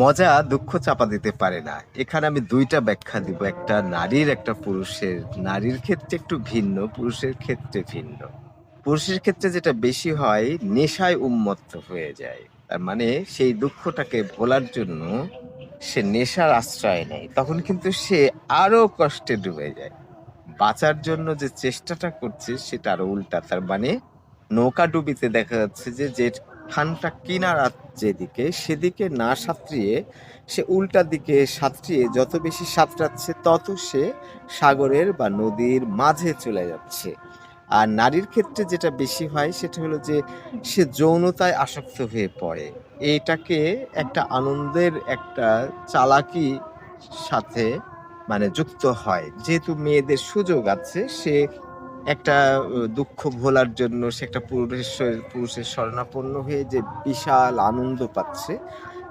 মজা, দুঃখ চাপা দিতে পারে না। এখানে আমি দুইটা ব্যাখ্যা দিব। একটা নারীর, একটা পুরুষের। নারীর ক্ষেত্রে একটু ভিন্ন, পুরুষের ক্ষেত্রে ভিন্ন। পুরুষের ক্ষেত্রে যেটা বেশি হয়, নেশায় উন্মত্ত হয়ে যায়। তার মানে সেই দুঃখটাকে ভোলার জন্য সে নেশার আশ্রয় নেয়। তখন কিন্তু সে আরও কষ্টে ডুবে যায়। বাঁচার জন্য যে চেষ্টাটা করছে, সেটা আরও উল্টা। তার মানে নৌকা ডুবিতে দেখা যাচ্ছে যে যে খানটা কিনারা যেদিকে, সেদিকে না সাঁতরিয়ে, সে উল্টা দিকে সাঁতরিয়ে যত বেশি সাঁতরাচ্ছে, তত সে সাগরের বা নদীর মাঝে চলে যাচ্ছে। আর নারীর ক্ষেত্রে যেটা বেশি হয়, সেটা হলো যে, সে যৌনতায় আসক্ত হয়ে পড়ে। এটাকে একটা আনন্দের একটা চালাকি সাথে মানে যুক্ত হয়। যেহেতু মেয়েদের সুযোগ আছে, সে একটা দুঃখ ভোলার জন্য সে একটা পুরুষের পুরুষের শরণাপন্ন হয়ে যে বিশাল আনন্দ পাচ্ছে,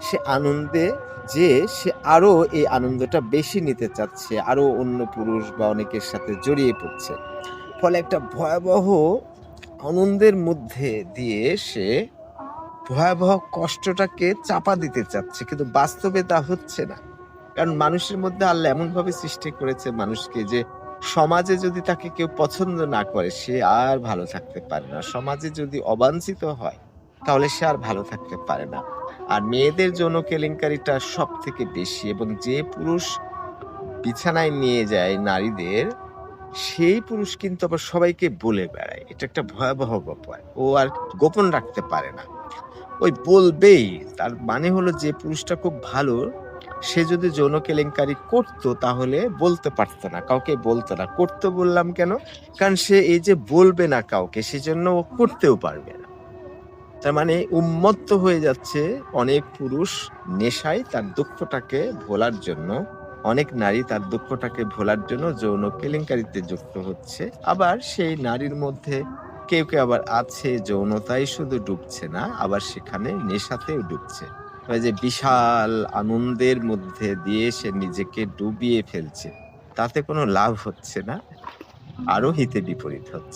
সে আনন্দে যে সে আরও এই আনন্দটা বেশি নিতে চাচ্ছে, আরও অন্য পুরুষ বা অনেকের সাথে জড়িয়ে পড়ছে। ফলে একটা ভয়াবহ আনন্দের মধ্যে দিয়ে সে ভয়াবহ কষ্টটাকে চাপা দিতে চাচ্ছে, কিন্তু বাস্তবে তা হচ্ছে না। কারণ মানুষের মধ্যে আল্লাহ এমন ভাবে সৃষ্টি করেছে মানুষকে যে সমাজে যদি তাকে কেউ পছন্দ না করে, সে আর ভালো থাকতে পারে না। সমাজে যদি অবাঞ্ছিত হয়, তাহলে সে আর ভালো থাকতে পারে না। আর মেয়েদের জন্য কেলেঙ্কারিটা সব থেকে বেশি এবং যে পুরুষ বিছানায় নিয়ে যায় নারীদের, সেই পুরুষ কিন্তু আবার সবাইকে বলে বেড়ায়। এটা একটা ভয়াবহ ব্যাপার। ও আর গোপন রাখতে পারে না। ওই বলবেই, তার মানে হলো যে পুরুষটা খুব ভালো সে যদি যৌন কেলেঙ্কারি করতো তাহলে বলতে পারতো না, কাউকে বলতো না। করতে বললাম কেন? কারণ সে এই যে বলবে না কাউকে, সেজন্য ও করতেও পারবে না। তার মানে উন্মত্ত হয়ে যাচ্ছে অনেক পুরুষ নেশায় তার দুঃখটাকে ভোলার জন্য। অনেক নারী তার দুঃখটাকে ভোলার জন্য যৌন কেলেঙ্কারিতে যুক্ত হচ্ছে। আবার সেই নারীর মধ্যে কেউ কেউ আবার আছে যৌনতাই শুধু ডুবছে না, আবার সেখানে নেশাতেও ডুবছে। ওই যে বিশাল আনন্দের মধ্যে দিয়ে সে নিজেকে ডুবিয়ে ফেলছে। তাতে কোনো লাভ হচ্ছে না। আরও হিতে বিপরীত হচ্ছে।